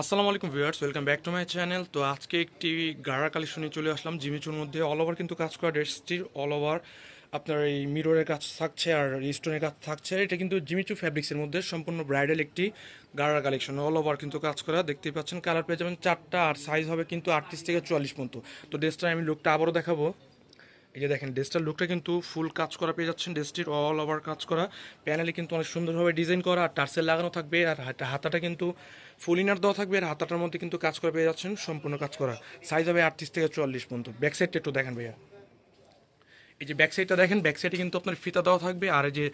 আসসালামু আলাইকুম viewers, welcome back to my channel. তো আজকে একটি গাড়া কালেকশনে চলে আসলাম, জিমিচুর মধ্যে। অল ওভার কিন্তু কাজ করা ড্রেসটির অল ওভার আপনার এই মিররের কাজ থাকছে আর স্টোনের কাজ থাকছে। এটা কিন্তু জিমিচু ফ্যাব্রিক্সের মধ্যে সম্পূর্ণ ব্রাইডাল একটি গাড়া কালেকশন অল ওভার কিন্তু কাজ করা, দেখতেই পাচ্ছেন কালার পেয়ে যাবেন চারটা আর সাইজ হবে কিন্তু আটত্রিশ থেকে চুয়াল্লিশ পর্যন্ত। তো ড্রেসটা আমি লুকটা আবারও দেখাবো। এই যে দেখেন ড্রেসটার লুকটা কিন্তু ফুল কাজ করা পেয়ে যাচ্ছেন ড্রেসটির অল ওভার কাজ করা। প্যানেলে কিন্তু অনেক সুন্দরভাবে ডিজাইন করা, আর টার্সেল লাগানো থাকবে, আর হাতাটা কিন্তু ফুল ইনার দেওয়া থাকবে, আর হাতাটার মধ্যে কিন্তু কাজ করা পেয়ে যাচ্ছেন, সম্পূর্ণ কাজ করা। সাইজ হবে আটত্রিশ থেকে চুয়াল্লিশ পর্যন্ত। ব্যাক সাইডটা একটু দেখেন ভাইয়া। এই যে ব্যাক সাইডটা দেখেন ব্যাক সাইডে কিন্তু আপনার ফিতা দেওয়া থাকবে, আর এই যে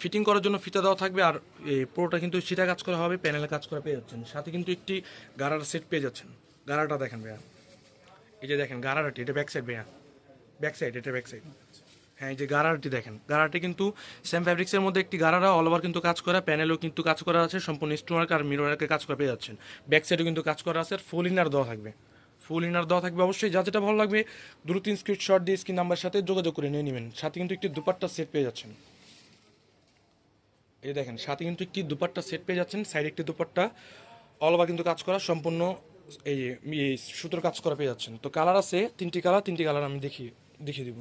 ফিটিং করার জন্য ফিতা দেওয়া থাকবে, আর এই পুরোটা কিন্তু সিটা কাজ করা হবে প্যানেলে কাজ করা পেয়ে যাচ্ছেন। সাথে কিন্তু একটি গারার সেট পেয়ে যাচ্ছেন। গারাটা দেখেন ভাইয়া। এই যে দেখেন, গারাটি, এটা ব্যাক সাইড ভাইয়া। ব্যাক সাইড এটা ব্যাক সাইড হ্যাঁ এই যে গারাটি দেখেন গারাটি কিন্তু সেম ফ্যাব্রিক্সের মধ্যে একটি গারারা অল ওভার কিন্তু কাজ করা প্যানেলও কিন্তু কাজ করা আছে, সম্পূর্ণ স্টোনার আর মিরোয়ারকে কাজ করে পেয়ে যাচ্ছেন। ব্যাক সাইডও কিন্তু কাজ করা আছে ফুল ইনার দেওয়া থাকবে। ফুল ইনার দেওয়া থাকবে অবশ্যই, যা যেটা ভালো লাগবে, দ্রুত স্ক্রিনশট দিয়ে স্ক্রিন নাম্বার সাথে যোগাযোগ করে নিয়ে নেবেন। সাথে কিন্তু একটি দুপাট্টা সেট পেয়ে যাচ্ছেন। এই দেখেন, সাথে কিন্তু একটি দুপাট্টা সেট পেয়ে যাচ্ছেন সাইডে একটি দুপাট্টা অল ওভার কিন্তু কাজ করা, সম্পূর্ণ এই সুতোর কাজ করা পেয়ে যাচ্ছেন। তো কালার আছে, তিনটি কালার তিনটি কালার আমি দেখিয়ে দেখিয়ে দিব।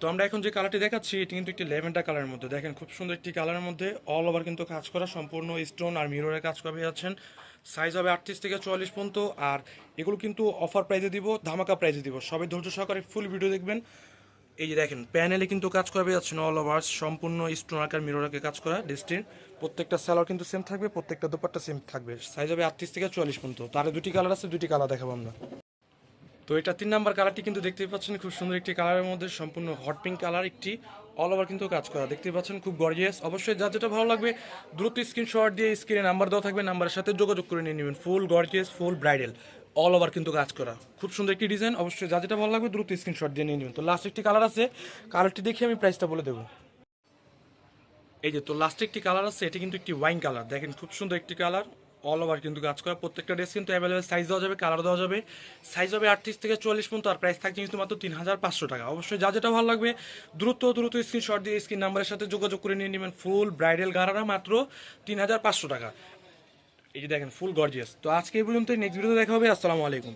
তো আমরা এখন যে কালারটি দেখাচ্ছি, এটি কিন্তু একটি ল্যাভেন্ডার কালারের মধ্যে। দেখেন, খুব সুন্দর একটি কালারের মধ্যে অল ওভার কিন্তু কাজ করা, সম্পূর্ণ স্টোন আর মিররের কাজ করা যাচ্ছেন। সাইজ হবে আটত্রিশ থেকে চুয়াল্লিশ পর্যন্ত, আর এগুলো কিন্তু অফার প্রাইজে দিব, ধামাকা প্রাইজে দিব। সবাই ধৈর্য সহকারে ফুল ভিডিও দেখবেন। এই যে দেখেন প্যানেলে কিন্তু কাজ করা যাচ্ছেন অল ওভার সম্পূর্ণ স্টোন আকার মিরর আকার কাজ করা ডিস্টিন প্রত্যেকটা স্যালার কিন্তু সেম থাকবে, প্রত্যেকটা দুপাট্টা সেম থাকবে। সাইজ হবে আটত্রিশ থেকে চুয়াল্লিশ পর্যন্ত। তার দুটি কালার আছে, দুটি কালার দেখাবো আমরা। তো এটা তিন নাম্বার কালারটি কিন্তু দেখতে পাচ্ছেন, খুব সুন্দর একটি কালারের মধ্যে, সম্পূর্ণ হট পিঙ্ক কালার একটি অল ওভার কিন্তু কাজ করা। দেখতে পাচ্ছেন, খুব গর্জিয়াস অবশ্যই যা যেটা ভালো লাগবে, দ্রুত স্ক্রিনশট দিয়ে স্ক্রিনে নাম্বার দেওয়া থাকবে নাম্বারের সাথে যোগাযোগ করে নিয়ে নেবেন। Full gorgeous full bridal all over কিন্তু কাজ করা। খুব সুন্দর একটি ডিজাইন অবশ্যই যা যেটা ভালো লাগবে, দ্রুত স্ক্রিনশট দিয়ে নিয়ে নেবেন। তো লাস্ট একটি কালার আছে কালারটি দেখে আমি প্রাইসটা বলে দেবো। এই যে, তো লাস্টে একটি কালার আছে, এটি কিন্তু একটি ওয়াইন কালার দেখেন, খুব সুন্দর একটি কালার অল ওভার কিন্তু কাজ করা। প্রত্যেকটা ড্রেস কিন্তু অ্যাভেলেবেল সাইজ দেওয়া যাবে কালার দেওয়া যাবে। সাইজ হবে আটত্রিশ থেকে চল্লিশ পর্যন্ত, আর প্রাইস থাকছে কিন্তু মাত্র তিন হাজার পাঁচশো টাকা। অবশ্যই যা যেটা ভালো লাগবে, দ্রুত দ্রুত স্ক্রিনশট দিয়ে স্ক্রিন নাম্বারের সাথে যোগাযোগ করে নিয়ে নেবেন। ফুল ব্রাইডাল গারারা মাত্র তিন হাজার পাঁচশো টাকা। এই যে দেখেন ফুল গর্জিয়াস তো আজকে এই পর্যন্ত নেক্সট ভিডিওতে দেখা হবে, আসসালামু আলাইকুম।